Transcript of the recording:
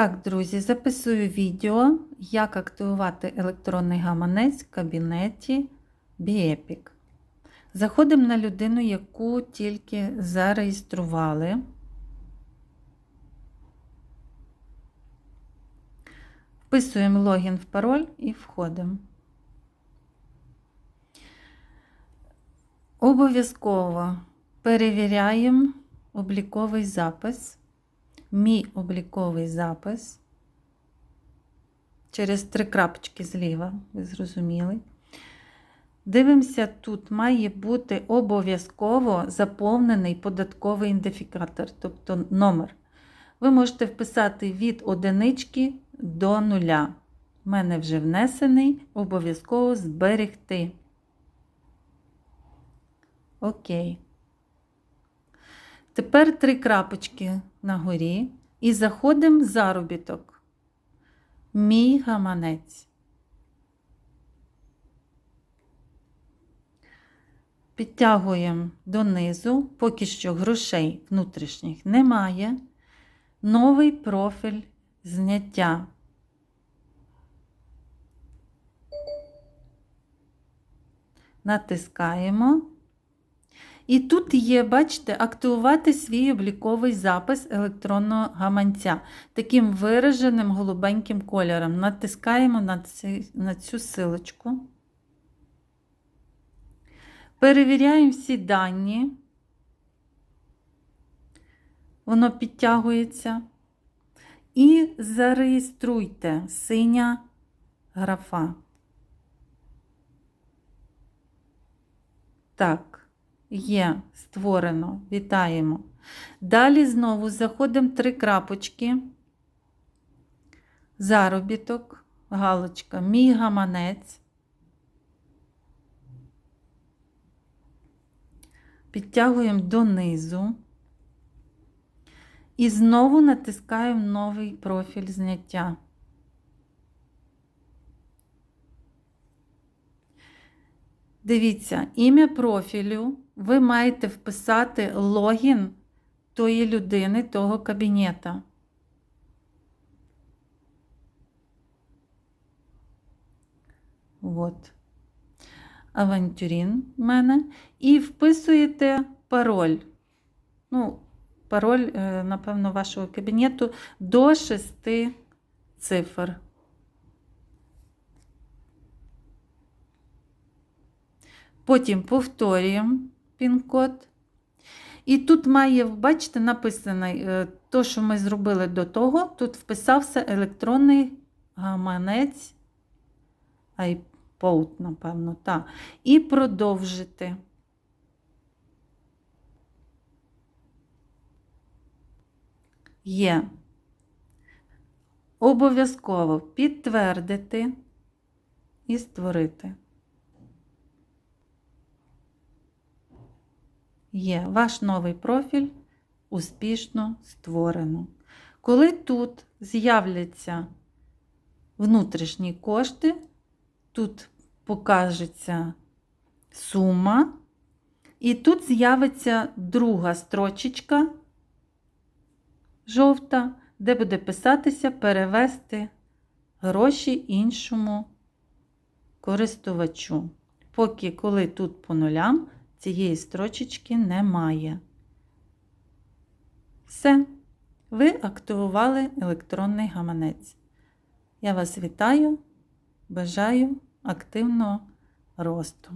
Так, друзі, записую відео, як активувати електронний гаманець в кабінеті Біепік. Заходимо на людину, яку тільки зареєстрували. Вписуємо логін в пароль і входимо. Обов'язково перевіряємо обліковий запис. Мій обліковий запис. Через три крапочки зліва, ви зрозуміли. Дивимося, тут має бути обов'язково заповнений податковий ідентифікатор, тобто номер. Ви можете вписати від одинички до нуля. У мене вже внесений, обов'язково зберегти. Окей. Тепер три крапочки на горі і заходимо в заробіток. Мій гаманець. Підтягуємо донизу, поки що грошей внутрішніх немає. Новий профіль зняття. Натискаємо. І тут є, бачите, активувати свій обліковий запис електронного гаманця. Таким вираженим голубеньким кольором. Натискаємо на, ці, на цю силочку. Перевіряємо всі дані. Воно підтягується. І зареєструйте синя графа. Так, є, створено. Вітаємо. Далі знову заходимо три крапочки. Заробіток, галочка, мій гаманець. Підтягуємо донизу. І знову натискаємо новий профіль зняття. Дивіться, ім'я профілю ви маєте вписати логін тої людини, того кабінета. От. Авантюрін в мене. І вписуєте пароль. Ну, пароль, е, напевно, вашого кабінету до шести цифр. Потім повторюємо пін-код. І тут має, бачите, написано е, то, що ми зробили до того. Тут вписався електронний гаманець iPod, напевно, так. І продовжити. Є. Обов'язково підтвердити і створити. Є ваш новий профіль успішно створено. Коли тут з'являться внутрішні кошти, тут покажеться сума, і тут з'явиться друга строчечка жовта, де буде писатися перевести гроші іншому користувачу. Поки коли тут по нулям цієї строчечки немає. Все, ви активували електронний гаманець. Я вас вітаю, бажаю активного росту.